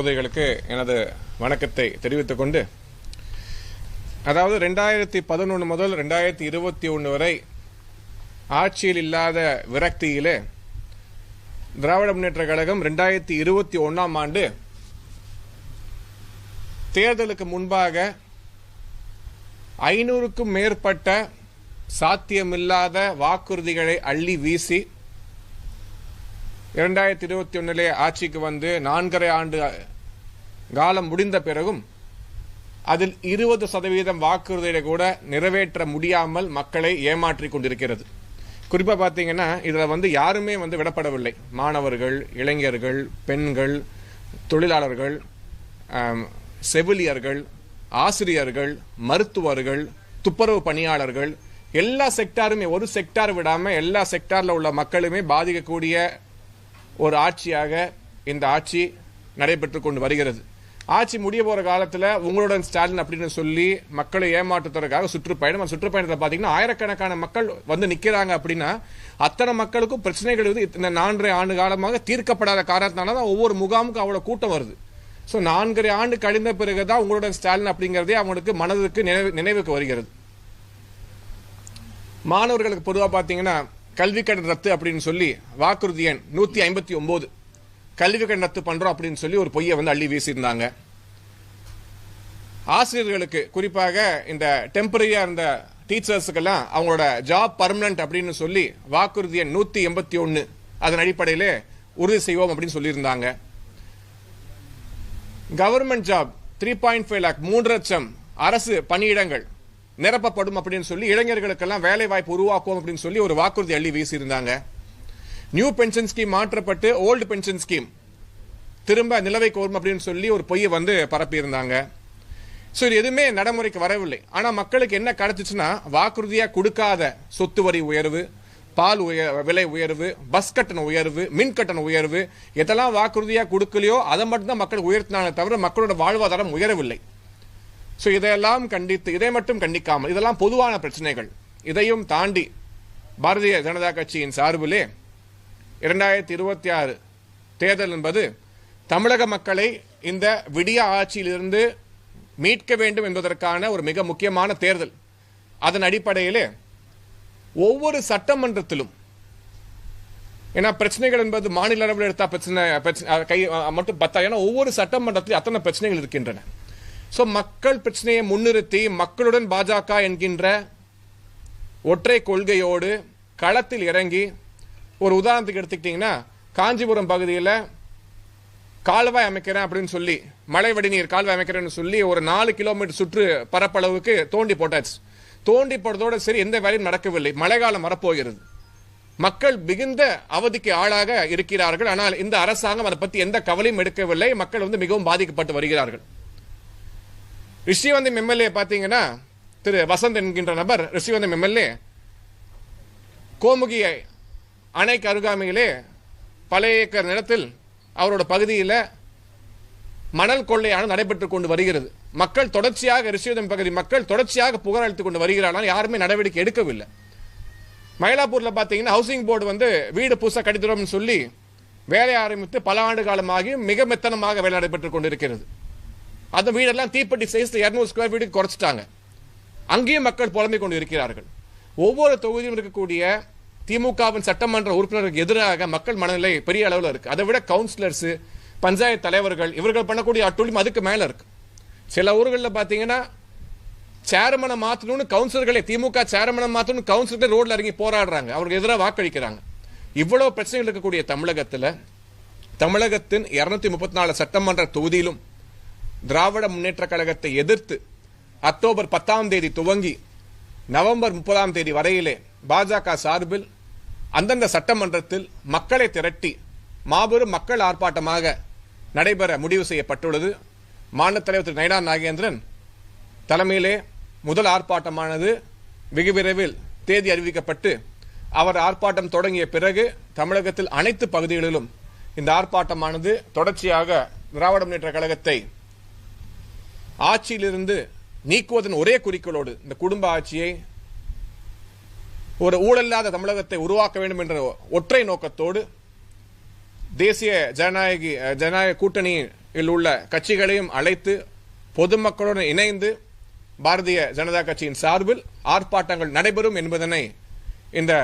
சகோதரிகளுக்கு எனது வணக்கத்தை தெரிவித்துக் கொண்டு அதாவது ரெண்டாயிரத்தி பதினொன்று முதல் ரெண்டாயிரத்தி இருபத்தி ஒன்று வரை ஆட்சியில் இல்லாத விரக்தியிலே திராவிட முன்னேற்ற கழகம் ரெண்டாயிரத்தி இருபத்தி ஒன்றாம் ஆண்டு தேர்தலுக்கு முன்பாக ஐநூறுக்கும் மேற்பட்ட சாத்தியமில்லாத வாக்குறுதிகளை அள்ளி வீசி இரண்டாயிரத்தி இருபத்தி ஒன்றிலே ஆட்சிக்கு வந்து நான்கரை ஆண்டு காலம் முடிந்த பிறகும் அதில் இருபது சதவீதம் வாக்குறுதிகளை கூட நிறைவேற்ற முடியாமல் மக்களை ஏமாற்றி கொண்டிருக்கிறது. குறிப்பாக பார்த்தீங்கன்னா இதில் வந்து யாருமே வந்து விடப்படவில்லை. மாணவர்கள் இளைஞர்கள் பெண்கள் தொழிலாளர்கள் செவிலியர்கள் ஆசிரியர்கள் மருத்துவர்கள் துப்புரவு பணியாளர்கள் எல்லா செக்டாருமே ஒரு செக்டார் விடாமல் எல்லா செக்டாரில் உள்ள மக்களுமே பாதிக்கக்கூடிய ஒரு ஆட்சியாக இந்த ஆட்சி நடைபெற்று கொண்டு வருகிறது. ஆட்சி முடிய போற காலத்துல உங்களுடன் ஸ்டாலின் அப்படின்னு சொல்லி மக்களை ஏமாற்றுறதுக்காக சுற்றுப்பயணம். அந்த சுற்றுப்பயணத்தில் பாத்தீங்கன்னா ஆயிரக்கணக்கான மக்கள் வந்து நிக்கிறாங்க அப்படின்னா அத்தனை மக்களுக்கும் பிரச்சனைகள் வந்து இந்த நான்கரை ஆண்டு காலமாக தீர்க்கப்படாத காரணத்தினால தான் ஒவ்வொரு முகாமுக்கும் அவ்வளவு கூட்டம் வருது. ஸோ நான்கரை ஆண்டு கழிந்த பிறகுதான் உங்களுடன் ஸ்டாலின் அப்படிங்கிறதே அவங்களுக்கு மனதுக்கு நினைவு நினைவுக்கு வருகிறது. மாணவர்களுக்கு பொதுவாக பார்த்தீங்கன்னா கல்வி கடன் ரத்து அப்படின்னு சொல்லி வாக்குறுதி எண் நூற்றி ஐம்பத்தி ஒம்பது. கல்வி கண்ணத்து பண்ணுறோம் அப்படின்னு சொல்லி ஒரு பொய்யை வந்து அள்ளி வீசியிருந்தாங்க. ஆசிரியர்களுக்கு குறிப்பாக இந்த டெம்பரரியாக இருந்த டீச்சர்ஸுக்கெல்லாம் அவங்களோட ஜாப் பர்மனன்ட் அப்படின்னு சொல்லி வாக்குறுதியை நூற்றி எண்பத்தி ஒன்று அதன் அடிப்படையில் உறுதி செய்வோம் அப்படின்னு சொல்லியிருந்தாங்க. Government job three point five lakh மூன்று லட்சம் அரசு பணியிடங்கள் நிரப்பப்படும் அப்படின்னு சொல்லி இளைஞர்களுக்கெல்லாம் வேலை வாய்ப்பு உருவாக்குவோம் அப்படின்னு சொல்லி ஒரு வாக்குறுதி அள்ளி வீசியிருந்தாங்க. நியூ பென்ஷன் ஸ்கீம் மாற்றப்பட்டு ஓல்டு பென்ஷன் ஸ்கீம் திரும்ப நிலவைக்கு வரும் அப்படின்னு சொல்லி ஒரு பொய்யை வந்து பரப்பியிருந்தாங்க. ஸோ இது எதுவுமே நடைமுறைக்கு வரவில்லை. ஆனால் மக்களுக்கு என்ன கிடச்சிச்சுன்னா வாக்குறுதியாக கொடுக்காத சொத்து வரி உயர்வு பால் உய விலை உயர்வு பஸ் கட்டண உயர்வு மின் கட்டண உயர்வு எதெல்லாம் வாக்குறுதியாக கொடுக்கலையோ அதை மட்டும்தான் மக்கள் உயர்த்தினாங்க தவிர மக்களோட வாழ்வாதாரம் உயரவில்லை. ஸோ இதையெல்லாம் கண்டித்து இதை மட்டும் கண்டிக்காமல் இதெல்லாம் பொதுவான பிரச்சனைகள். இதையும் தாண்டி பாரதிய ஜனதா கட்சியின் சார்பிலே இரண்டாயிரத்தி இருபத்தி ஆறு தேர்தல் என்பது தமிழக மக்களை இந்த விடிய ஆட்சியிலிருந்து மீட்க வேண்டும் என்பதற்கான ஒரு மிக முக்கியமான தேர்தல். அதன் அடிப்படையிலே ஒவ்வொரு சட்டமன்றத்திலும் ஏன்னா பிரச்சனைகள் என்பது மாநில அளவில் எடுத்தா பிரச்சனை பிரச்சனை கை மட்டும் பத்தா ஏன்னா ஒவ்வொரு சட்டமன்றத்திலும் அத்தனை பிரச்சனைகள் இருக்கின்றன. ஸோ மக்கள் பிரச்சனையை முன்னிறுத்தி மக்களுடன் பாஜக என்கின்ற ஒற்றை கொள்கையோடு களத்தில் இறங்கி ஒரு உதாரணத்துக்கு எடுத்துக்கிட்டிங்கன்னா காஞ்சிபுரம் பகுதியில் கால்வாய் அமைக்கிறேன் அப்படின்னு சொல்லி மழை வடிநீர் கால்வாய் அமைக்கிறேன்னு சொல்லி ஒரு நாலு கிலோமீட்டர் சுற்று பரப்பளவுக்கு தோண்டி போட்டாச்சு. தோண்டி போடுறதோடு சரி எந்த வேலையும் நடக்கவில்லை. மழைக்காலம் வரப்போகிறது. மக்கள் மிகுந்த அவதிக்கு ஆளாக இருக்கிறார்கள். ஆனால் இந்த அரசாங்கம் அதை பற்றி எந்த கவலையும் எடுக்கவில்லை. மக்கள் வந்து மிகவும் பாதிக்கப்பட்டு வருகிறார்கள். ரிஷிவந்தம் எம்எல்ஏ பார்த்தீங்கன்னா திரு வசந்த் என்கின்ற நபர் ரிஷிவந்தம் எம்எல்ஏ கோமுகியை அணைக்கு அருகாமையிலே பல ஏக்கர் நிலத்தில் அவரோட பகுதியில் மணல் கொள்ளையானது நடைபெற்றுக் கொண்டு வருகிறது. மக்கள் தொடர்ச்சியாக ரிஷிவதம் பகுதி மக்கள் தொடர்ச்சியாக புகார் அளித்துக் கொண்டு வருகிறார்கள் யாருமே நடவடிக்கை எடுக்கவில்லை. மயிலாப்பூரில் பார்த்தீங்கன்னா ஹவுசிங் போர்டு வந்து வீடு புதுசாக கட்டித்தரோம்னு சொல்லி வேலை ஆரம்பித்து பல ஆண்டு காலமாகி மிக மெத்தனமாக வேலை நடைபெற்றுக் கொண்டிருக்கிறது. அந்த வீடெல்லாம் தீப்பெட்டி சைஸ் இரநூறு ஸ்கொயர் ஃபீட்டுக்கு குறைச்சிட்டாங்க. அங்கேயும் மக்கள் புலம்பிக் கொண்டு இருக்கிறார்கள். ஒவ்வொரு தொகுதியும் இருக்கக்கூடிய திமுகவின் சட்டமன்ற உறுப்பினருக்கு எதிராக மக்கள் மனநிலை பெரிய அளவில் இருக்கு. அதை விட கவுன்சிலர்ஸ் பஞ்சாயத்து தலைவர்கள் இவர்கள் பண்ணக்கூடிய அட்டுழியம் அதுக்கு மேல இருக்கு. சில ஊர்களில் பார்த்தீங்கன்னா சேர்மனை மாற்றணும்னு கவுன்சிலர்களே திமுக சேர்மனை மாற்றணும் கவுன்சிலர்களே ரோட்ல இறங்கி போராடுறாங்க. அவருக்கு எதிராக வாக்களிக்கிறாங்க. இவ்வளவு பிரச்சனைகள் இருக்கக்கூடிய தமிழகத்தில் தமிழகத்தின் இருநூத்தி முப்பத்தி நாலு சட்டமன்ற தொகுதியிலும் திராவிட முன்னேற்ற கழகத்தை எதிர்த்து அக்டோபர் பத்தாம் தேதி துவங்கி நவம்பர் முப்பதாம் தேதி வரையிலே பாஜக சார்பில் அந்தந்த சட்டமன்றத்தில் மக்களை திரட்டி மாபெரும் மக்கள் ஆர்ப்பாட்டமாக நடைபெற முடிவு செய்யப்பட்டுள்ளது. மாநில தலைவர் திரு. நயனா நாகேந்திரன் தலைமையிலே முதல் ஆர்ப்பாட்டமானது வெகு விரைவில் தேதி அறிவிக்கப்பட்டு அவர் ஆர்ப்பாட்டம் தொடங்கிய பிறகு தமிழகத்தில் அனைத்து பகுதிகளிலும் இந்த ஆர்ப்பாட்டமானது தொடர்ச்சியாக திராவிட முன்னேற்ற கழகத்தை ஆட்சியிலிருந்து நீக்குவதன் ஒரே குறிக்கோளோடு இந்த குடும்ப ஆட்சியை ஒரு ஊழல்லாத தமிழகத்தை உருவாக்க வேண்டும் என்ற ஒற்றை நோக்கத்தோடு தேசிய ஜனநாயகி ஜனநாயக கூட்டணி உள்ள கட்சிகளையும் அழைத்து பொதுமக்களுடன் இணைந்து பாரதிய ஜனதா கட்சியின் சார்பில் ஆர்ப்பாட்டங்கள் நடைபெறும் என்பதனை இந்த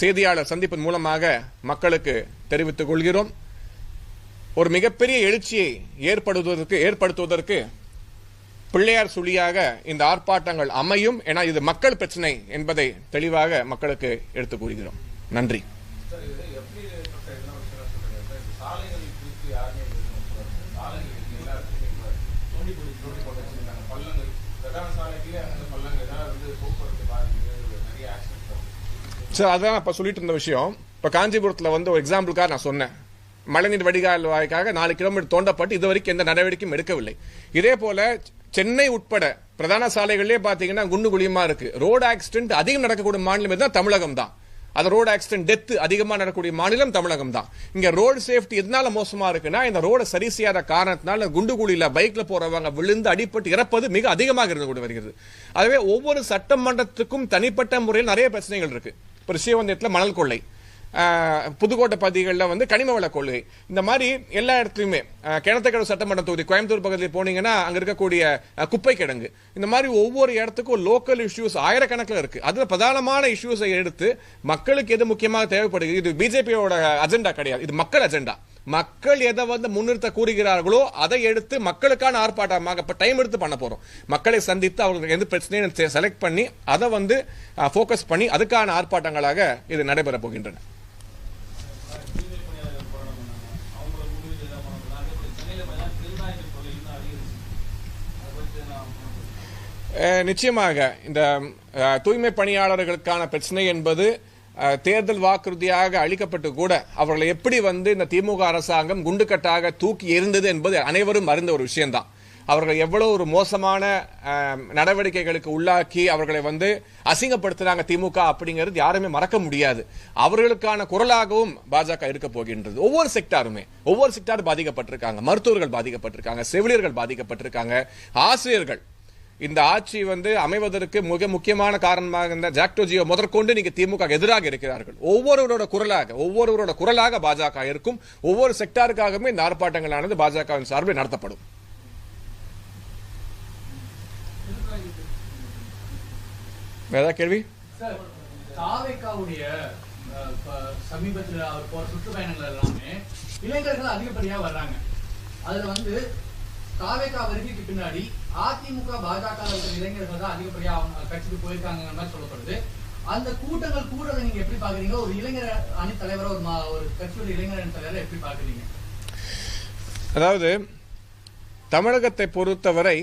செய்தியாளர் சந்திப்பின் மூலமாக மக்களுக்கு தெரிவித்துக் கொள்கிறோம். ஒரு மிகப்பெரிய எழுச்சியை ஏற்படுத்துவதற்கு ஏற்படுத்துவதற்கு பிள்ளையார் சுழியாக இந்த ஆர்ப்பாட்டங்கள் அமையும் என இது மக்கள் பிரச்சனை என்பதை தெளிவாக மக்களுக்கு எடுத்துக் கூறுகிறோம். நன்றி. சார் அதான் இப்ப சொல்லிட்டு இருந்த விஷயம். இப்ப காஞ்சிபுரத்துல வந்து ஒரு எக்ஸாம்பிளுக்காக நான் சொன்னேன். மழைநீர் வடிகால் வாய்க்காக நாலு கிலோமீட்டர் தோண்டப்பட்டு இதுவரைக்கும் எந்த நடவடிக்கையும் எடுக்கவில்லை. இதே போல சென்னை உட்பட பிரதான சாலைகளிலே பார்த்தீங்கன்னா குண்டு குழியுமா இருக்கு. ரோடு ஆக்சிடென்ட் அதிகம் நடக்கக்கூடிய மாநிலம் தான் தமிழகம் தான் அது ரோடு ஆக்சிடென்ட் டெத் அதிகமாக நடக்கக்கூடிய மாநிலம் தமிழகம் தான் இங்கே ரோடு சேஃப்டி எதனால மோசமாக இருக்குன்னா இந்த ரோட சரி செய்யாத காரணத்தினால குண்டு குழியில் பைக்கில் போகிறவங்க விழுந்து அடிபட்டு இறப்பது மிக அதிகமாக இருந்து கொண்டு வருகிறது. அதுவே ஒவ்வொரு சட்டமன்றத்துக்கும் தனிப்பட்ட முறையில் நிறைய பிரச்சனைகள் இருக்கு. இப்போ ஸ்ரீவந்தயத்தில் மணல் கொள்ளை. புதுக்கோட்டை பகுதிகளில் வந்து கனிம வள கொள்கை. இந்த மாதிரி எல்லா இடத்துலையுமே கிணத்துக்கடவு சட்டமன்ற தொகுதி கோயம்புத்தூர் பகுதியில் போனீங்கன்னா அங்கே இருக்கக்கூடிய குப்பை கிடங்கு இந்த மாதிரி ஒவ்வொரு இடத்துக்கும் லோக்கல் இஷ்யூஸ் ஆயிரக்கணக்கில் இருக்கு. அதில் பிரதானமான இஷ்யூஸை எடுத்து மக்களுக்கு எது முக்கியமாக தேவைப்படுகிறது? இது பிஜேபியோட அஜெண்டா கிடையாது. இது மக்கள் அஜெண்டா மக்கள் எதை வந்து முன்னிறுத்த கூறுகிறார்களோ அதை எடுத்து மக்களுக்கான ஆர்ப்பாட்டமாக இப்போ டைம் எடுத்து பண்ண போகிறோம் மக்களை சந்தித்து அவங்களுக்கு எந்த பிரச்சனையும் செலக்ட் பண்ணி அதை வந்து ஃபோக்கஸ் பண்ணி அதுக்கான ஆர்ப்பாட்டங்களாக இது நடைபெற போகின்றன தூய்மை பணியாளர்கள் போராட்டம் பண்ணாங்க அவங்கள முன்னிறுத்தி தான் பண்ண முடியல அதே போல சென்னையில் பார்த்தீங்கன்னா திருநாய்கள் தொல்லை இன்னும் அதிகரிச்சு அதை பற்றி நான் அஹ், நிச்சயமாக இந்த தூய்மை பணியாளர்களுக்கான பிரச்சனை என்பது தேர்தல் வாக்குறுதியாக அளிக்கப்பட்டு கூட அவர்களை எப்படி வந்து இந்த திமுக அரசாங்கம் குண்டுக்கட்டாக தூக்கி எறிந்தது என்பது அனைவரும் அறிந்த ஒரு விஷயம்தான். அவர்கள் எவ்வளோ ஒரு மோசமான நடவடிக்கைகளுக்கு உள்ளாக்கி அவர்களை வந்து அசிங்கப்படுத்துகிறாங்க திமுக அப்படிங்கிறது யாருமே மறக்க முடியாது. அவர்களுக்கான குரலாகவும் பாஜக இருக்க போகின்றது. ஒவ்வொரு செக்டாருமே ஒவ்வொரு செக்டார் பாதிக்கப்பட்டிருக்காங்க. மருத்துவர்கள் பாதிக்கப்பட்டிருக்காங்க செவிலியர்கள் பாதிக்கப்பட்டிருக்காங்க ஆசிரியர்கள் இந்த ஆட்சி வந்து அமைவதற்கு மிக முக்கியமான காரணமாக இருந்த ஜாக்டோஜியோ முதற்கொண்டு நீங்க திமுக எதிராக இருக்கிறார்கள். ஒவ்வொருவரோட குரலாக ஒவ்வொருவரோட குரலாக பாஜக இருக்கும். ஒவ்வொரு செக்டாருக்காகவுமே இந்த ஆர்ப்பாட்டங்களானது பாஜகவின் சார்பில் நடத்தப்படும். வேற கேள்வி? சார் அவர் போற சுற்றுப்பயணங்கள் எல்லாமே இளைஞர்கள் அதிகப்படியா வர்றாங்க. அதுல வந்து தாவேக்கா வருகைக்கு பின்னாடி அதிமுக பாஜக இளைஞர்கள் தான் அதிகப்படியா அவங்க கட்சிக்கு போயிருக்காங்க மாதிரி சொல்லப்படுது. அந்த கூட்டங்கள் கூடுறதை நீங்க எப்படி பாக்குறீங்க ஒரு இளைஞர் அணி தலைவரை ஒரு ஒரு கட்சியோட இளைஞர் அணி தலைவரை எப்படி பாக்குறீங்க அதாவது தமிழகத்தை பொறுத்தவரை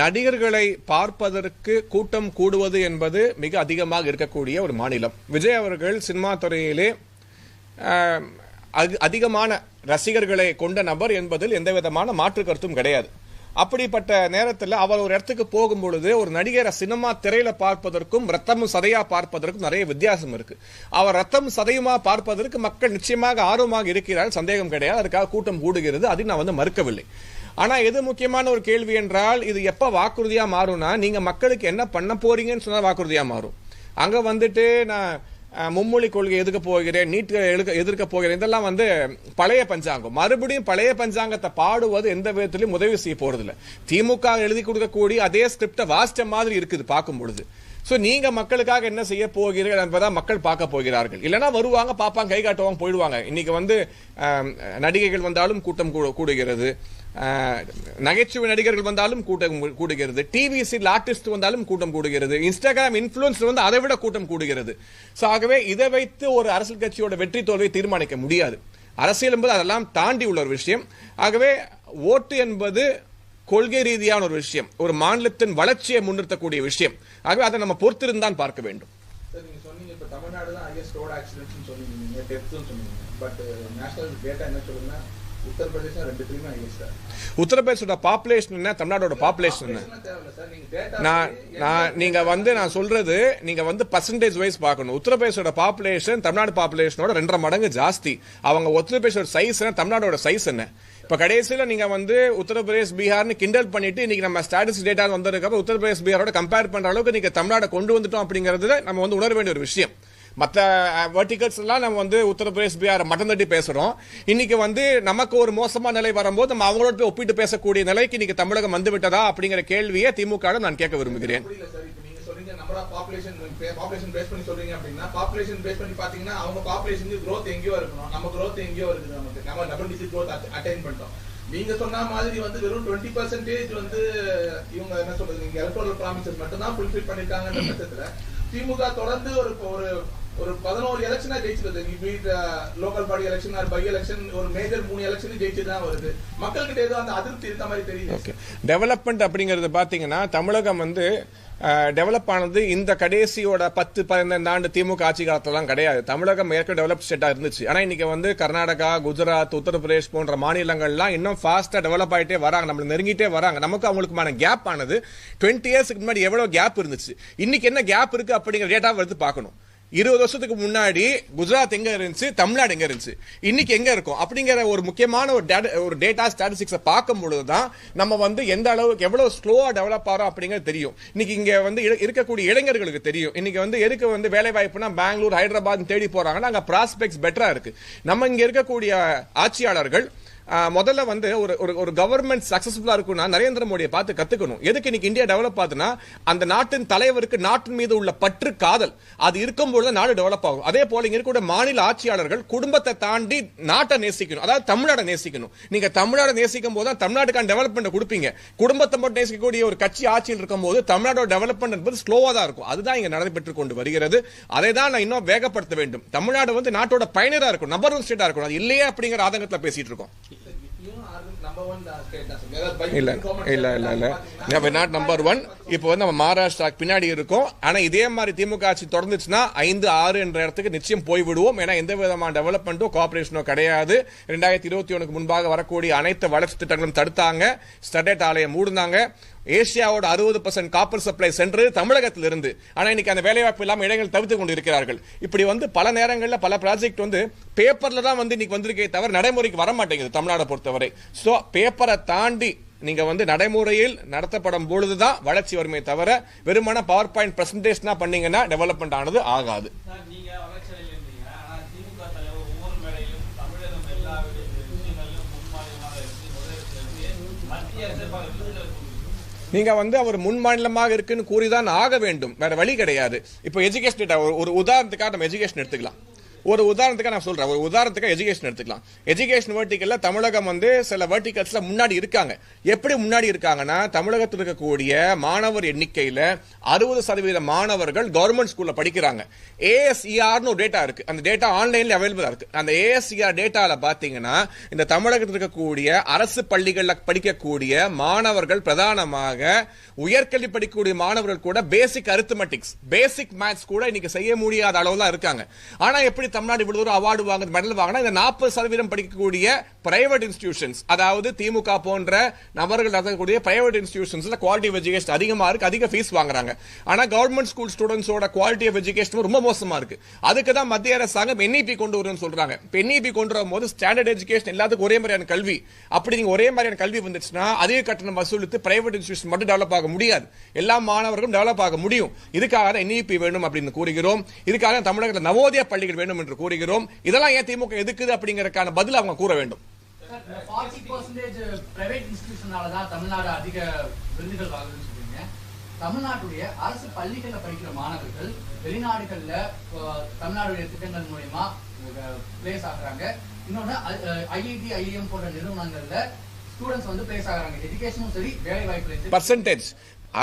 நடிகர்களை பார்ப்பதற்கு கூட்டம் கூடுவது என்பது மிக அதிகமாக இருக்கக்கூடிய ஒரு மாநிலம். விஜய் அவர்கள் சினிமா துறையிலே அதிகமான ரசிகர்களை கொண்ட நபர் என்பதில் எந்த விதமான மாற்று கருத்தும் கிடையாது. அப்படிப்பட்ட நேரத்தில் அவர் ஒரு இடத்துக்கு போகும் பொழுது ஒரு நடிகரை சினிமா திரையில பார்ப்பதற்கும் ரத்தமும் சதையா பார்ப்பதற்கும் நிறைய வித்தியாசம் இருக்கு. அவர் ரத்தம் சதையுமா பார்ப்பதற்கு மக்கள் நிச்சயமாக ஆர்வமாக இருக்கிறார் சந்தேகம் கிடையாது. அதுக்காக கூட்டம் கூடுகிறது அதை நான் வந்து மறுக்கவில்லை. ஆனா எது முக்கியமான ஒரு கேள்வி என்றால் இது எப்ப வாக்குறுதியா மாறும்னா நீங்க மக்களுக்கு என்ன பண்ண போறீங்கன்னு சொன்னா வாக்குறுதியா மாறும். அங்க வந்துட்டு நான் மும்மொழி கொள்கை எதுக்க போகிறேன் நீட் எழுக்க எதிர்க்க போகிறேன் இதெல்லாம் வந்து பழைய பஞ்சாங்கம். மறுபடியும் பழைய பஞ்சாங்கத்தை பாடுவது எந்த விதத்திலையும் உதவி செய்ய போறதில்ல. திமுக எழுதி கொடுக்கக்கூடிய அதே ஸ்கிரிப்டை வாஸ்ட மாதிரி இருக்குது பார்க்கும் பொழுது. ஸோ நீங்க மக்களுக்காக என்ன செய்ய போகிறீர்கள் என்பதை மக்கள் பார்க்க போகிறார்கள். இல்லைன்னா வருவாங்க பார்ப்பாங்க கை காட்டுவாங்க போயிடுவாங்க. இன்னைக்கு வந்து நடிகைகள் வந்தாலும் கூட்டம் கூடுகிறது. நகைச்சுவை நடிகர்கள் வந்தாலும் கூட்டம் கூடுகிறது. டிவிஎஸ்சியில் ஆர்டிஸ்ட் வந்தாலும் கூட்டம் கூடுகிறது. இன்ஸ்டாகிராம் இன்ஃபுளுன்சர் வந்து அதை விட கூட்டம் கூடுகிறது. ஸோ ஆகவே இதை வைத்து ஒரு அரசியல் கட்சியோட வெற்றி தோல்வியை தீர்மானிக்க முடியாது. அரசியல் என்பது அதெல்லாம் தாண்டி உள்ள ஒரு விஷயம். ஆகவே ஓட்டு என்பது கொள்கை ரீதியான ஒரு விஷயம். ஒரு மாநிலத்தின் வளர்ச்சியை முன்னிறுத்தக்கூடிய விஷயம். ஆகவே அதை நம்ம பொறுத்திருந்தான் பார்க்க வேண்டும். சொன்னீங்க தமிழ்நாடு தான் ஹையஸ்ட் ரோட் ஆக்சிடென்ட்ஸ் சொன்னீங்க. சொன்னீங்க. பட் நேஷனல் டேட்டா என்ன சொல்லுங்கன்னா உத்தரப்பிரதேசோட பாப்புலேஷன் என்ன? தமிழ்நாடோட பாப்புலேஷன் என்ன? நான் நான் நீங்க வந்து நான் சொல்றது நீங்க வந்து பர்சன்டேஜ் வைஸ் பார்க்கணும். உத்தரப்பிரதேசோட பாப்புலேஷன் தமிழ்நாடு பாப்புலேஷனோட ரெண்டரை மடங்கு ஜாஸ்தி. அவங்க உத்தரப்பிரதேசோட சைஸ் என்ன? தமிழ்நாடோட சைஸ் என்ன? இப்ப கடைசியில நீங்க வந்து உத்தரப்பிரதேஷ் பீகார்னு கிண்டல் பண்ணிட்டு இன்னைக்கு நம்ம ஸ்டாட்டிஸ் டேட்டா வந்திருக்கப்ப உத்தரப்பிரதேஷ் பீகாரோட கம்பேர் பண்ற அளவுக்கு நீங்க தமிழ்நாடு கொண்டு வந்துட்டோம் அப்படிங்கறது நம்ம வந்து உணர வேண்டிய ஒரு விஷயம். மற்ற வெர்டிகல்ஸ் எல்லாம் நம்ம வந்து உத்தரப்பிரதேஷ் பீகார் மட்டம் தட்டி பேசுறோம். இன்னைக்கு வந்து நமக்கு ஒரு மோசமான நிலை வரும்போது நம்ம அவங்களோட போய் ஒப்பிட்டு பேசக்கூடிய நிலைக்கு இன்னைக்கு தமிழகம் வந்து விட்டதா அப்படிங்கிற கேள்வியை திமுக நான் கேட்க விரும்புகிறேன். புரியல சார். இப்போ நீங்க சொல்றீங்க பாப்புலேஷன் பேஸ் பண்ணி சொல்றீங்க அப்படின்னா பாப்புலேஷன் பேஸ் பண்ணி பாத்தீங்கன்னா அவங்க பாப்புலேஷனுக்கு க்ரோத் எங்கேயோ இருக்கணும். நம்ம க்ரோத் எங்கேயோ இருக்குது நமக்கு. நம்ம டபுள் டிஜிட் growth அட்டைன் பண்ணிட்டோம். நீங்க சொன்ன மாதிரி வந்து வெறும் டுவெண்ட்டி பர்சன்டேஜ் வந்து இவங்க என்ன சொல்றது நீங்க எலக்ட்ரல் ப்ராமிசஸ் மட்டும் தான் ஃபுல்ஃபில் பண்ணிருக்காங்கன்ற பட்சத்துல திமுக தொடர்ந்து ஒரு ஒரு ஒரு பதினோரு எலெக்ஷனா ஜெயிச்சிருது local body election by election ஒரு மேஜர் மூணு எலெக்ஷன் ஜெயிச்சுட்டு தான் வருது. மக்கள்கிட்ட ஏதோ அந்த அதிருப்தி இருந்த மாதிரி தெரியுது. ஓகே டெவலப்மெண்ட் அப்படிங்கிறது பார்த்தீங்கன்னா தமிழகம் வந்து டெவலப் ஆனது இந்த கடைசியோட பத்து பதினைந்து ஆண்டு திமுக ஆட்சி காலத்துலாம் கிடையாது. தமிழகம் ஏற்கனவே டெவலப் ஸ்டேட்டாக இருந்துச்சு. ஆனால் இன்னைக்கு வந்து கர்நாடகா குஜராத் உத்தரப்பிரதேஷ் போன்ற மாநிலங்கள்லாம் இன்னும் ஃபாஸ்ட்டாக டெவலப் ஆகிட்டே வராங்க. நம்மளை நெருங்கிட்டே வராங்க. நமக்கு அவங்களுக்குமான கேப் ஆனது டுவெண்ட்டி இயர்ஸ்க்கு முன்னாடி எவ்வளோ கேப் இருந்துச்சு? இன்னைக்கு என்ன கேப் இருக்குது அப்படிங்கிற டேட்டா எடுத்து பார்க்கணும். இருபது வருஷத்துக்கு முன்னாடி குஜராத் எங்க இருந்துச்சு? தமிழ்நாடு எங்க இருந்துச்சு? இன்னைக்கு எங்க இருக்கும்? அப்படிங்கிற ஒரு முக்கியமான ஒரு ஒரு டேட்டா ஸ்டாட்டிஸ்டிக்ஸை பார்க்கும் பொழுதுதான் நம்ம வந்து எந்த அளவுக்கு எவ்வளவு ஸ்லோவா டெவலப் ஆகிறோம் அப்படிங்கிறது தெரியும். இன்னைக்கு இங்க வந்து இருக்கக்கூடிய இளைஞர்களுக்கு தெரியும். இன்னைக்கு வந்து எதுக்கு வந்து வேலை வாய்ப்புனா பெங்களூர் ஹைதராபாத் தேடி போறாங்கன்னா அங்க ப்ராஸ்பெக்ட்ஸ் பெட்டரா இருக்கு. நம்ம இங்க இருக்கக்கூடிய ஆட்சியாளர்கள் முதல்ல வந்து ஒரு ஒரு ஒரு கவர்மெண்ட் சக்சஸ்ஃபுல்லா இருக்கும்னா நரேந்திர மோடியை பார்த்து கத்துக்கணும். எதுக்கு இன்னைக்கு இந்தியா டெவலப் ஆகுதுன்னா அந்த நாட்டின் தலைவருக்கு நாட்டின் மீது உள்ள பற்று காதல் அது இருக்கும்பொழுது நாடு டெவலப் ஆகும். அதே போல இங்க இருக்கக்கூடிய மாநில ஆட்சியாளர்கள் குடும்பத்தை தாண்டி நாட்டை நேசிக்கணும். அதாவது தமிழ்நாடை நேசிக்கணும். நீங்க தமிழ்நாடை நேசிக்கும் போது தான் தமிழ்நாட்டுக்கான டெவலப்மெண்ட் கொடுப்பீங்க. குடும்பத்தை மட்டும் நேசிக்கக்கூடிய ஒரு கட்சி ஆட்சியில் இருக்கும் போது தமிழ்நாடோட டெவலப்மெண்ட் என்பது ஸ்லோவா தான் இருக்கும். அதுதான் இங்க நடைபெற்றுக் கொண்டு வருகிறது. அதை தான் நான் இன்னும் வேகப்படுத்த வேண்டும். தமிழ்நாடு வந்து நாட்டோட பயனரா இருக்கும். நம்பர் ஒன் ஸ்டேட்டா இருக்கும். அது இல்லையே அப்படிங்கிற ஆதங்கத்தில் பேசிட்டு இருக்கோம். இல்ல இல்ல இல்ல இல்ல நம்ம நாட் நம்பர் ஒன் இப்போ வந்து நம்ம மகாராஷ்டிராக்கு பின்னாடி இருக்கோம். ஆனா இதே மாதிரி திமுக ஆட்சி தொடர்ந்துச்சுன்னா ஐந்து ஆறு என்ற இடத்துக்கு நிச்சயம் போய் விடுவோம். ஏன்னா எந்த விதமான டெவலப்மெண்ட்டோ கோஆபரேஷனோ கிடையாது. ரெண்டாயிரத்தி இருபத்தி ஒண்ணுக்கு முன்பாக வரக்கூடிய அனைத்து வளர்ச்சி திட்டங்களும் தடுத்தாங்க. ஸ்டெர்லைட் ஆலையை மூடுனாங்க. ஏசியாவோட அறுபது பர்சன்ட் காப்பர் சப்ளை சென்று தமிழகத்தில் இருந்து ஆனால் இன்னைக்கு அந்த வேலைவாய்ப்பு இல்லாமல் இடங்கள் தவிர்த்து கொண்டு இருக்கிறார்கள் இப்படி வந்து பல நேரங்களில் பல ப்ராஜெக்ட் வந்து பேப்பரில் தான் வந்து இன்னைக்கு வந்திருக்கே தவிர நடைமுறைக்கு வர மாட்டேங்குது தமிழ்நாடை பொறுத்தவரை. ஸோ பேப்பரை தாண்டி நீங்க வந்து நடைமுறையில் நடத்தப்படும் பொழுது தான் வளர்ச்சி வருமே தவிர வெறுமன பவர் பாயிண்ட் பிரசன்டேஷனா பண்ணீங்கன்னா டெவலப்மெண்ட் ஆனது ஆகாது சார் நீங்க வளர்ச்சியில் இருந்தீங்க ஆனா திமுக தலைவர் ஒவ்வொரு மேடையிலும் தமிழகம் எல்லா விஷயங்களிலும் முன்மாதிரியாக இருக்கு முதலிடத்தில் இருக்கு மத்திய அரசு பல விருதுகளை கொடுக்குது நீங்க வந்து அவர் முன் மாநிலமாக இருக்குன்னு கூறிதான் ஆக வேண்டும். வேற வழி கிடையாது. இப்போ எஜுகேஷன் ஒரு உதாரணத்துக்காக நம்ம எஜுகேஷன் எடுத்துக்கலாம். ஒரு உதாரணத்துக்கு நான் சொல்கிறேன் ஒரு உதாரணத்துக்கு எஜுகேஷன் எடுத்துக்கலாம். எஜுகேஷன் வேர்ட்டிக்கலில் தமிழகம் வந்து சில வெர்டிகல்ஸ்ல முன்னாடி இருக்காங்க. எப்படி முன்னாடி இருக்காங்கன்னா தமிழகத்தில் இருக்கக்கூடிய மாணவர் எண்ணிக்கையில் அறுபது சதவீத மாணவர்கள் கவர்மெண்ட் ஸ்கூலில் படிக்கிறாங்க. ஏஎஸ்இஆர்னு ஒரு டேட்டா இருக்கு. அந்த டேட்டா ஆன்லைன்ல அவைலபிளாக இருக்குது அந்த ஏஎஸ்இஆர் டேட்டால பார்த்தீங்கன்னா இந்த தமிழகத்தில் இருக்கக்கூடிய அரசு பள்ளிகளில் படிக்கக்கூடிய மாணவர்கள் பிரதானமாக உயர்கல்வி படிக்கக்கூடிய மாணவர்கள் கூட பேசிக் அரித்தமெட்டிக்ஸ் பேசிக் மேத்ஸ் கூட இன்னைக்கு செய்ய முடியாத அளவு தான் இருக்காங்க. ஆனால் எப்படி தமிழ்நாடு இவ்வளவு தூரம் அவார்டு வாங்க மெடல் வாங்கினா இந்த நாற்பது சதவீதம் படிக்கக்கூடிய பிரைவேட் இன்ஸ்டிடியூஷன்ஸ் அதாவது திமுக போன்ற நபர்கள் நடத்தக்கூடிய பிரைவேட் இன்ஸ்டிடியூஷன்ஸ்ல குவாலிட்டி ஆஃப் எஜுகேஷன் அதிகமா இருக்கு அதிக ஃபீஸ் வாங்குறாங்க. ஆனா கவர்மெண்ட் ஸ்கூல் ஸ்டூடெண்ட்ஸோட குவாலிட்டி ஆஃப் எஜுகேஷன் ரொம்ப மோசமா இருக்கு. அதுக்கு தான் மத்திய அரசாங்கம் என்இபி கொண்டு வரும்னு சொல்றாங்க. என்இபி கொண்டு வரும்போது ஸ்டாண்டர்ட் எஜுகேஷன் எல்லாத்துக்கும் ஒரே மாதிரியான கல்வி. அப்படி நீங்க ஒரே மாதிரியான கல்வி வந்துச்சுன்னா அதிக கட்டணம் வசூலித்து பிரைவேட் இன்ஸ்டிடியூஷன் மட்டும் டெவலப் ஆக முடியாது. எல்லா மாணவர்களும் டெவலப் ஆக முடியும். இதுக்காக தான் என்இபி வேணும் அப்படின்னு கூறுகிறோம். இதுக்காக தமிழகத்தில் நவோதய பள்ளிகள் வேணும் என்று கூறுகிறோம். இதெல்லாம் ஏன் திமுக எதுக்குது அப்படிங்கறதுக்கான பதில் அவங்க கூற வேண்டும். தமிழ்நாட்டுடைய அரசு பள்ளிகள்ல படிக்கிற மாணவர்கள் வெளிநாடுகள்ல தமிழ்நாடுடைய திட்டங்கள் மூலயமா பிளேஸ் ஆகுறாங்க. இன்னொன்னு ஐஐடி ஐஎம் போன்ற நிறுவனங்கள்ல ஸ்டூடெண்ட்ஸ் வந்து பிளேஸ் ஆகுறாங்க. எஜுகேஷனும் சரி வேலை வாய்ப்புல சரி. பர்சன்டேஜ்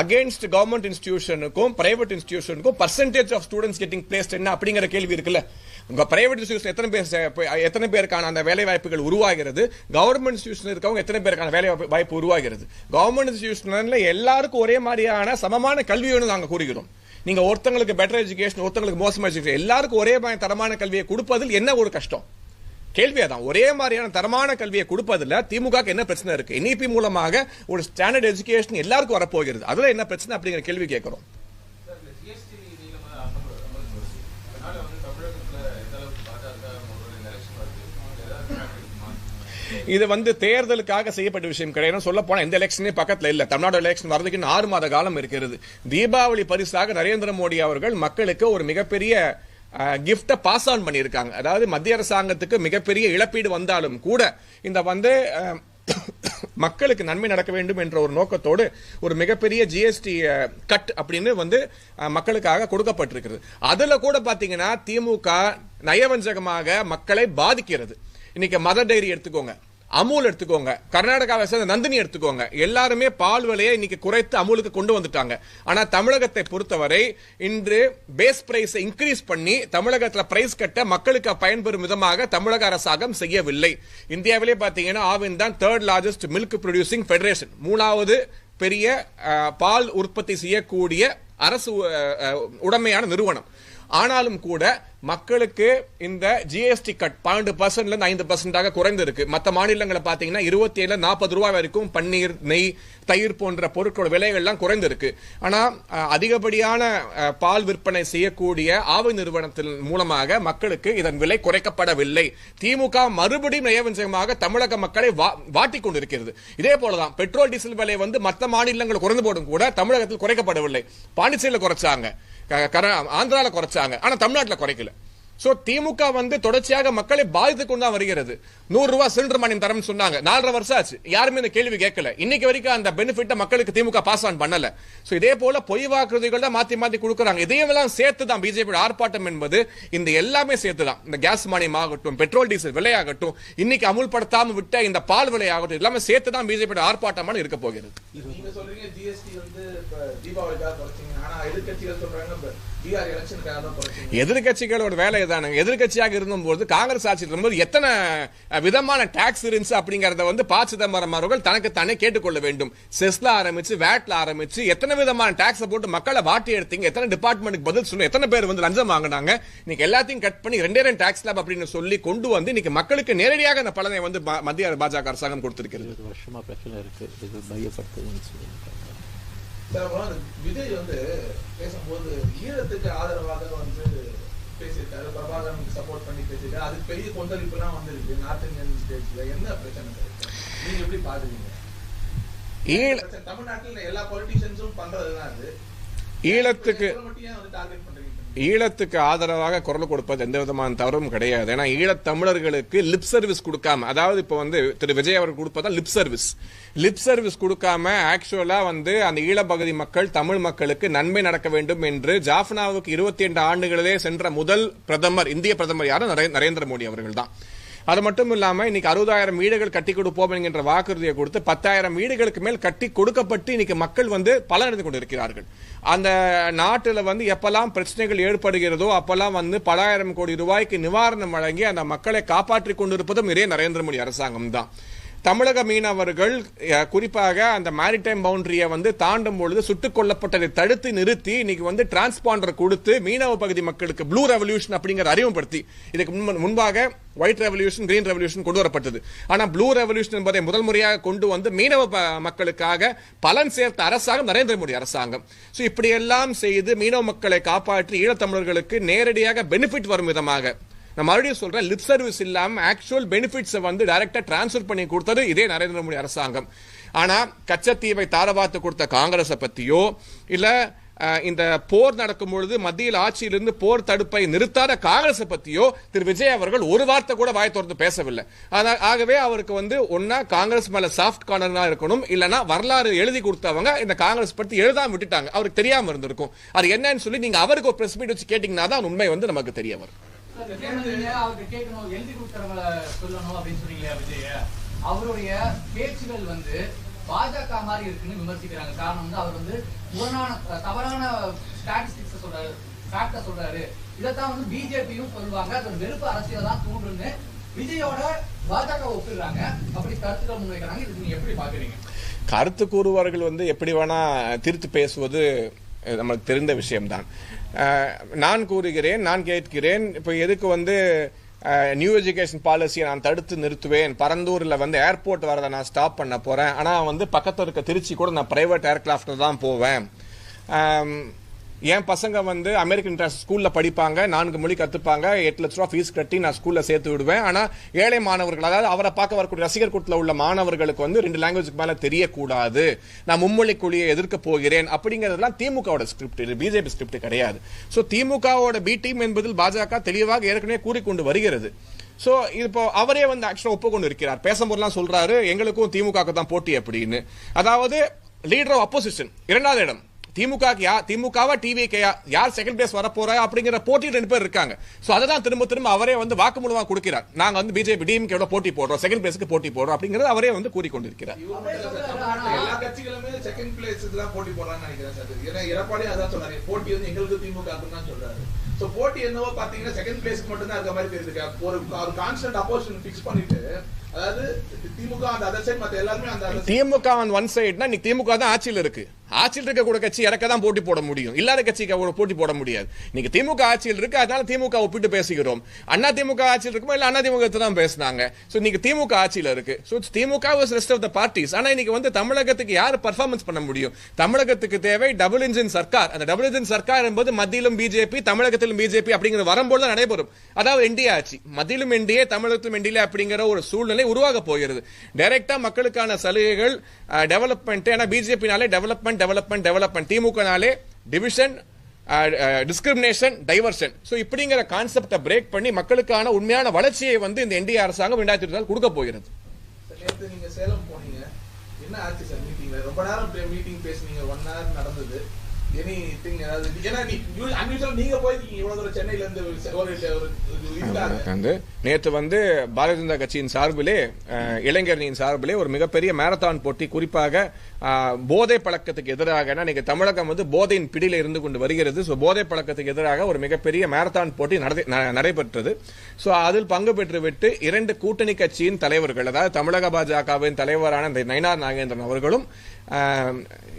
அகேன்ஸ்ட் கவர்மெண்ட் இன்ஸ்டிடியூஷனுக்கும் private இன்ஸ்டிடியூஷனுக்கும் percentage of students getting placed என்ன அப்படிங்கிற கேள்வி இருக்குல்ல. உங்கள் பிரைவேட் இன்ஸ்டியூஷன் எத்தனை பேர் எத்தனை பேருக்கான அந்த வேலை வாய்ப்புகள் உருவாகிறது கவர்மெண்ட் இன்ஸ்டியூஷன் இருக்கவங்க எத்தனை பேருக்கான வேலை வாய்ப்பு- வாய்ப்பு உருவாகிறது கவர்மெண்ட் இன்ஸ்டியூஷனில் எல்லாருக்கும் ஒரே மாதிரியான சமமான கல்வி வேணும் நாங்கள் கூறுகிறோம். நீங்க ஒருத்தங்களுக்கு பெட்டர் எஜுகேஷன் ஒருத்தங்களுக்கு மோசமான எஜுகேஷன் எல்லாருக்கும் ஒரே மாதிரி தரமான கல்வியை கொடுப்பதில் என்ன ஒரு கஷ்டம்? கேள்வி அதான். ஒரே மாதிரியான தரமான கல்வியை கொடுப்பதில் திமுக என்ன பிரச்சனை இருக்கு? என்இபி மூலமாக ஒரு ஸ்டாண்டர்ட் எஜுகேஷன் எல்லாருக்கும் வரப்போகிறது. அதில் என்ன பிரச்சனை அப்படிங்கிற கேள்வி கேட்கிறோம் சார், இந்த GST நீங்க வந்து அமல் அமலுக்கு வருது. அதனால வந்து தமிழகத்துல எந்த அளவுக்கு பாஜக ஒரு election வருது. ஏதாவது impact இருக்குமா? இது வந்து தேர்தலுக்காக செய்யப்பட்ட விஷயம் கிடையாது. சொல்ல போனா எந்த எலெக்ஷனே பக்கத்துல இல்ல. தமிழ்நாடு எலெக்ஷன் வரதுக்கு இன்னும் ஆறு மாத காலம் இருக்கிறது. தீபாவளி பரிசாக நரேந்திர மோடி அவர்கள் மக்களுக்கு ஒரு மிகப்பெரிய கிஃப்டை பாஸ் ஆன் பண்ணியிருக்காங்க. அதாவது மத்திய அரசாங்கத்துக்கு மிகப்பெரிய இழப்பீடு வந்தாலும் கூட இந்த வந்து மக்களுக்கு நன்மை நடக்க வேண்டும் என்ற ஒரு நோக்கத்தோடு ஒரு மிகப்பெரிய ஜிஎஸ்டி கட் அப்படின்னு வந்து மக்களுக்காக கொடுக்கப்பட்டிருக்கிறது. அதில் கூட பாத்தீங்கன்னா திமுக நயவஞ்சகமாக மக்களை பாதிக்கிறது. இன்னைக்கு மதர் டைரி எடுத்துக்கோங்க. அமுல் எடுத்துக்கோங்க. கர்நாடகாவை சேர்ந்த நந்தினி எடுத்துக்கோங்க. எல்லாருமே பால் விலையை இன்னைக்கு குறைத்து அமுலுக்கு கொண்டு வந்துட்டாங்க. ஆனா தமிழகத்தை பொறுத்தவரை இன்று பேஸ் பிரைஸ் இன்க்ரீஸ் பண்ணி தமிழகத்துல பிரைஸ் கட்ட மக்களுக்கு பயன்பெறும் விதமாக தமிழக அரசாங்கம் செய்யவில்லை. இந்தியாவிலே பாத்தீங்கன்னா ஆவின் தான் third largest milk producing federation மூணாவது பெரிய பால் உற்பத்தி செய்யக்கூடிய அரசு உடமையான உடைமையான நிறுவனம். ஆனாலும் கூட மக்களுக்கு இந்த ஜிஎஸ்டி கட் பன்னெண்டு பர்சன்ட்ல இருந்து ஐந்து பர்சன்டாக குறைந்திருக்கு. மற்ற மாநிலங்களை பார்த்தீங்கன்னா இருபத்தி ஏழு நாற்பது ரூபாய் வரைக்கும் பன்னீர் நெய் தயிர் போன்ற பொருட்களோட விலைகள்லாம் குறைந்திருக்கு. ஆனால் அதிகப்படியான பால் விற்பனை செய்யக்கூடிய ஆவை நிறுவனத்தின் மூலமாக மக்களுக்கு இதன் விலை குறைக்கப்படவில்லை. திமுக மறுபடியும் நயவஞ்சகமாக தமிழக மக்களை வா- வாட்டிக் கொண்டிருக்கிறது. இதே போலதான் பெட்ரோல் டீசல் விலை வந்து மற்ற மாநிலங்கள் குறைந்து போடும் கூட தமிழகத்தில் குறைக்கப்படவில்லை. பாண்டிச்சேரியில் குறைச்சாங்க. க- கர- குறைச்சாங்க. ஆனால் தமிழ்நாட்டில் குறைக்கல. சோ திமுக வந்து தொடர்ச்சியாக மக்களை பாதித்துக் கொண்டு வருகிறது. நூறு ரூபாய் சிலிண்டர் மானியம் தரம்னு சொன்னாங்க. நாலரை வருஷம் ஆச்சு. யாருமே இந்த கேள்வி கேட்கல. இன்னைக்கு வரைக்கும் அந்த பெனிஃபிட்டை மக்களுக்கு திமுக பாஸ் ஆன் பண்ணல. சோ இதே போல பொய் வாக்குறுதிகள் தான் மாத்தி மாத்தி கொடுக்குறாங்க. இதையும் எல்லாம் சேர்த்து தான் பிஜேபி ஆர்ப்பாட்டம் என்பது இந்த எல்லாமே சேர்த்து தான். இந்த கேஸ் மானியம் ஆகட்டும் பெட்ரோல் டீசல் விலையாகட்டும் இன்னைக்கு அமுல்படுத்தாம விட்ட இந்த பால் விலையாகட்டும் எல்லாமே சேர்த்து தான் பிஜேபி ஆர்ப்பாட்டமான இருக்க போகிறது. எதிர்கட்சிகளோட வேலை இதானே. எதிர்கட்சியாக இருந்தபோது காங்கிரஸ் ஆட்சியில் இருக்கும்போது எத்தனை விதமான டாக்ஸ் இருந்துச்சு அப்படிங்கறத வந்து ப. சிதம்பரம் அவர்கள் தனக்கு தானே கேட்டுக்கொள்ள வேண்டும். செஸ்ல ஆரம்பிச்சு வேட்ல ஆரம்பிச்சு எத்தனை விதமான டாக்ஸ் போட்டு மக்களை வாட்டி எடுத்தீங்க? எத்தனை டிபார்ட்மெண்ட்டுக்கு பதில் சொல்லணும் எத்தனை பேர் வந்து லஞ்சம் வாங்கினாங்க? இன்னைக்கு எல்லாத்தையும் கட் பண்ணி ரெண்டே ரெண்டு டாக்ஸ் ஸ்லாப் அப்படின்னு சொல்லி கொண்டு வந்து இன்னைக்கு மக்களுக்கு நேரடியாக அந்த பலனை வந்து மத்திய பாஜக அரசாங்கம் கொடுத்திருக்கிறது. வருஷமா பிரச்சனை இருக்கு. இது மையப்படுத்துதுன்னு விஜய் வந்து பேசும்போது ஈழத்துக்கு ஆதரவாக வந்து பேசியிருக்காரு. பிரபாகரனுக்கு சப்போர்ட் பண்ணி பேசியிருக்காரு. அதுக்கு பெரிய கொந்தளிப்புலாம் வந்திருக்கு நார்த் இந்தியன் ஸ்டேட்ஸ்ல என்ன பிரச்சனை? நீங்க எப்படி பாக்குறீங்க? தமிழ்நாட்டுல எல்லா பொலிட்டிஷியன்ஸும் பண்றதுதான் அது. ஈழத்துக்கு ஈழத்துக்கு ஆதரவாக குரல் கொடுப்பது எந்த விதமான தவறும் கிடையாது. ஏன்னா ஈழத் தமிழர்களுக்கு லிப் சர்வீஸ் கொடுக்காம அதாவது இப்போ வந்து திரு விஜய் அவர்கள் கொடுப்பதா லிப் சர்வீஸ் லிப் சர்வீஸ் கொடுக்காம ஆக்சுவலா வந்து அந்த ஈழப்பகுதி மக்கள் தமிழ் மக்களுக்கு நன்மை நடக்க வேண்டும் என்று ஜாஃப்னாவுக்கு இருபத்தி ரெண்டு ஆண்டுகளிலே சென்ற முதல் பிரதமர் இந்திய பிரதமர் யாரும் நரேந்திர மோடி அவர்கள் தான். அது மட்டும் இல்லாமல் இன்னைக்கு அறுபதாயிரம் வீடுகள் கட்டி கொடுப்போம் என்கின்ற வாக்குறுதியை கொடுத்து பத்தாயிரம் வீடுகளுக்கு மேல் கட்டி கொடுக்கப்பட்டு இன்னைக்கு மக்கள் வந்து பலனடைந்து கொண்டிருக்கிறார்கள். அந்த நாட்டில் வந்து எப்பெல்லாம் பிரச்சனைகள் ஏற்படுகிறதோ அப்பெல்லாம் வந்து பலாயிரம் கோடி ரூபாய்க்கு நிவாரணம் வழங்கி அந்த மக்களை காப்பாற்றி கொண்டிருப்பதும் இதே நரேந்திர மோடி அரசாங்கம் தான் தமிழக மீனவர்கள் குறிப்பாக அந்த மேரிடைம் பவுண்டரியை வந்து தாண்டும் பொழுது சுட்டுக் கொல்லப்பட்டதை தடுத்து நிறுத்தி இன்னைக்கு வந்து டிரான்ஸ்பாண்டர் கொடுத்து மீனவ பகுதி மக்களுக்கு ப்ளூ ரெவல்யூஷன் அப்படிங்கிற அறிமுகப்படுத்தி இதுக்கு முன்பாக ஒயிட் ரெவல்யூஷன் கிரீன் ரெவல்யூஷன் கொண்டு வரப்பட்டது. ஆனால் ப்ளூ ரெவல்யூஷன் என்பதை முதல் முறையாக கொண்டு வந்து மீனவ ப- மக்களுக்காக பலன் சேர்த்த அரசாங்கம் நரேந்திர மோடி அரசாங்கம். ஸோ இப்படியெல்லாம் செய்து மீனவ மக்களை காப்பாற்றி ஈழத்தமிழர்களுக்கு நேரடியாக பெனிஃபிட் வரும் விதமாக நான் மறுபடியும் சொல்றேன் லிப் சர்வீஸ் இல்லாமல் ஆக்சுவல் பெனிஃபிட்ஸை வந்து டைரக்டா டிரான்ஸ்ஃபர் பண்ணி கொடுத்தது இதே நரேந்திர மோடி அரசாங்கம். ஆனா கச்சத்தீவை தாரவாத்து கொடுத்த காங்கிரஸை பத்தியோ இல்ல இந்த போர் நடக்கும் பொழுது மத்தியில் ஆட்சியிலிருந்து போர் தடுப்பை நிறுத்தாத காங்கிரஸை பத்தியோ திரு விஜய் அவர்கள் ஒரு வார்த்தை கூட வாய் திறந்து பேசவில்லை. ஆனால் ஆகவே அவருக்கு வந்து ஒன்னா காங்கிரஸ் மேல சாஃப்ட் கார்னரா இருக்கணும் இல்லைன்னா வரலாறு எழுதி கொடுத்தவங்க இந்த காங்கிரஸ் பத்தி எழுதாம விட்டுட்டாங்க. அவருக்கு தெரியாம இருந்திருக்கும். அது என்னன்னு சொல்லி நீங்க அவருக்கு ஒரு பிரஸ் மீட் வச்சு கேட்டீங்கன்னா தான் உண்மை வந்து நமக்கு தெரிய வரும். சார், கேட்டீங்க, கேட்கணும் எழுதி கொடுக்கறவங்கள சொல்லணும் அப்படின்னு சொன்னீங்களே விஜய். அவருடைய பேச்சுகள் வந்து பாஜக மாதிரி இருக்குன்னு விமர்சிக்கிறாங்க. காரணம் வந்து அவர் வந்து முரணான தவறான ஸ்டாட்டிஸ்டிக்ஸ் சொல்றாரு ஃபேக்ட சொல்றாரு. இதைத்தான் வந்து பிஜேபியும் சொல்லுவாங்க. அது ஒரு வெறுப்பு அரசியல் தான் தூண்டுன்னு விஜயோட பாஜக ஒப்பிடுறாங்க. அப்படி கருத்துக்கள் முன்வைக்கிறாங்க. இதுக்கு நீங்க எப்படி பாக்குறீங்க கருத்து கூறுபவர்கள் வந்து எப்படி வேணா திருத்து பேசுவது அஹ், நமக்கு தெரிந்த விஷயம்தான். அஹ், நான் கூறுகிறேன் நான் கேட்கிறேன் இப்போ எதுக்கு வந்து நியூ எஜுகேஷன் பாலிசியை நான் தடுத்து நிறுத்துவேன்? பரந்தூரில் வந்து ஏர்போர்ட் வரதை நான் ஸ்டாப் பண்ண போகிறேன் ஆனால் வந்து பக்கத்தில் இருக்க திருச்சி கூட நான் ப்ரைவேட் ஏர்கிராஃப்டில் தான் போவேன். என் பசங்க வந்து அமெரிக்கன் இன்டர்நேஷனல் ஸ்கூலில் படிப்பாங்க நான்கு மொழி கற்றுப்பாங்க எட்டு லட்ச ரூபா ஃபீஸ் கட்டி நான் ஸ்கூலில் சேர்த்து விடுவேன். ஆனால் ஏழை மாணவர்கள் அதாவது அவரை பார்க்க வரக்கூடிய ரசிகர் கூட்டத்தில் உள்ள மாணவர்களுக்கு வந்து ரெண்டு லாங்குவேஜுக்கு மேலே தெரியக்கூடாது. நான் மும்மொழி குழியை எதிர்க்க போகிறேன் அப்படிங்கிறதுலாம் திமுகவோட ஸ்கிரிப்ட் இது பிஜேபி ஸ்கிரிப்ட் கிடையாது. ஸோ திமுகவோட பி டீம் என்பதில் பாஜக தெளிவாக ஏற்கனவே கூறிக்கொண்டு வருகிறது. ஸோ இப்போ அவரே வந்து ஆக்சுவலாக ஒப்புக்கொண்டு இருக்கிறார். பேசும்போதெல்லாம் சொல்றாரு எங்களுக்கும் திமுக தான் போட்டி அப்படின்னு. அதாவது லீடர் ஆஃப் அப்போசிஷன் இரண்டாவது இடம். திமுக யா திமுகவா டிவிகேயா யார் செகண்ட் பிளேஸ் வரப்போறா அப்படிங்கிற போட்டி ரெண்டு பேர் இருக்காங்க. சோ அதை தான் திரும்ப திரும்ப அவரே வந்து வாக்குமூலமாக கொடுக்கிறார். நாங்க வந்து பிஜேபி டிஎம்கேட போட்டி போடுறோம். செகண்ட் பிளேஸ்க்கு போட்டி போடுறோம் அப்படிங்கறது அவரே வந்து கூறிக்கொண்டிருக்கிறார். எல்லா கட்சிகளுமே செகண்ட் போட்டி போட்டி எங்களுக்கு திமுக சொல்றாரு. போட்டி என்னவோ பாத்தீங்கன்னா செகண்ட் பிளேஸ்க்கு மட்டும் தான் இருக்க மாதிரி தெரியுது. ஒரு கான்ஸ்டன்ட் அப்போசிஷன் பிக்ஸ் பண்ணிட்டு DMK one side DMK one சைடுனா இன்னைக்கு திமுக தான் ஆட்சியில் இருக்கு. ஆட்சியில் இருக்க கூட கட்சி இறக்க தான் போட்டி போட முடியும். இல்லாத கட்சிக்கு போட்டி போட முடியாது. நீங்க திமுக ஆட்சியில் இருக்கு அதனால திமுக ஒப்பிட்டு பேசுகிறோம். அண்ணா திமுக ஆட்சியில் இருக்குமா இல்ல அண்ணா திமுக தான் பேசுனாங்க? சோ நீங்க திமுக ஆட்சியில் இருக்கு. So DMK was rest of the parties ஆனா இன்னைக்கு வந்து தமிழகத்துக்கு யார் பர்ஃபார்மன்ஸ் பண்ண முடியும்? தமிழகத்துக்கு தேவை டபுள் இன்ஜின் சர்க்கார். அந்த டபுள் இன்ஜின் சர்க்கார் என்பது மத்தியிலும் பிஜேபி தமிழகத்திலும் பிஜேபி அப்படிங்கிற வரும்போது தான் நடைபெறும். அதாவது என்டிஏ ஆட்சி. மத்தியிலும் என்டிஏ தமிழகத்திலும் என்டிஏ அப்படிங்கிற ஒரு சூழ்நிலை உருவாக போகிறது. டைரக்டா மக்களுக்கான சலுகைகள் டெவலப்மெண்ட் ஏன்னா பிஜேபினாலே டெவலப்மெண்ட் டெவலப்மெண்ட் டெவலப்மெண்ட் திமுகனாலே டிவிஷன் டிஸ்கிரிமினேஷன் டைவர்ஷன் ஸோ இப்படிங்கிற கான்செப்டை பிரேக் பண்ணி மக்களுக்கான உண்மையான வளர்ச்சியை வந்து இந்த என்டிஏ அரசாங்கம் ரெண்டாயிரத்தி இருபதால் கொடுக்க போகிறது. சேலம் போனீங்க. என்ன ஆச்சு சார் மீட்டிங்ல ரொம்ப நேரம் மீட்டிங் பேசுனீங்க. ஒன் ஹவர் நடந்தது. எனி திங் ஏதாவது ஏன்னா நீ அன்யூஷுவல் நீங்க போயிருக்கீங்க இவ்வளவு தூரம் சென்னையில இருந்து ஒரு ஒரு ஒரு இதுக்காக வந்து நேற்று வந்து பாரதிய ஜனதா கட்சியின் சார்பிலே இளைஞரணியின் சார்பிலே ஒரு மிகப்பெரிய மேரத்தான் போட்டி. குறிப்பாக போதை பழக்கத்துக்கு எதிராக இன்னைக்கு தமிழகம் வந்து போதையின் பிடியில இருந்து கொண்டு வருகிறது. ஸோ போதை பழக்கத்துக்கு எதிராக ஒரு மிகப்பெரிய மேரத்தான் போட்டி நடந்து- ந- நடைபெற்றது. ஸோ அதில் பங்கு பெற்று விட்டு இரண்டு கூட்டணி கட்சியின் தலைவர்கள் அதாவது தமிழக பாஜகவின் தலைவரான இந்த நயினார் நாகேந்திரன் அவர்களும்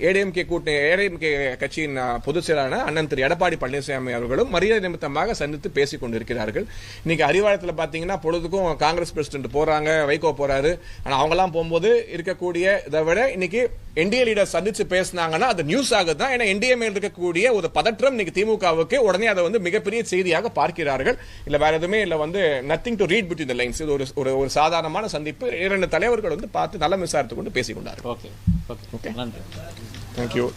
ஏடிஎம்கே கூட்டணி ஏடிஎம்கே கட்சியின் பொதுச் செயலாளர் அண்ணன் திரு எடப்பாடி பழனிசாமி அவர்களும் மரியாதை நிமித்தமாக சந்தித்து பேசிக் கொண்டிருக்கிறார்கள். இன்னைக்கு அறிவாளத்தில் பார்த்தீங்கன்னா பொழுதுக்கும் காங்கிரஸ் பிரசிடென்ட் போறாங்க வைகோ போறாரு. ஆனால் அவங்கலாம் போகும்போது இருக்கக்கூடிய இதை விட இன்னைக்கு என்டிஏ லீடர் சந்திச்சு பேசினாங்கன்னா அது நியூஸ் ஆகுது தான் ஏன்னா என்டிஏ மேல் இருக்கக்கூடிய ஒரு பதற்றம் இன்னைக்கு திமுகவுக்கு உடனே அதை வந்து மிகப்பெரிய செய்தியாக பார்க்கிறார்கள். இல்லை வேற எதுவுமே இல்லை வந்து nothing to read between the lines இது ஒரு ஒரு ஒரு சாதாரணமான சந்திப்பு. இரண்டு தலைவர்கள் வந்து பார்த்து நலம் விசாரித்துக் கொண்டு பேசிக்கொண்டார் ஓகே. ஓகே. ஓகே நன்றி தேங்க்யூ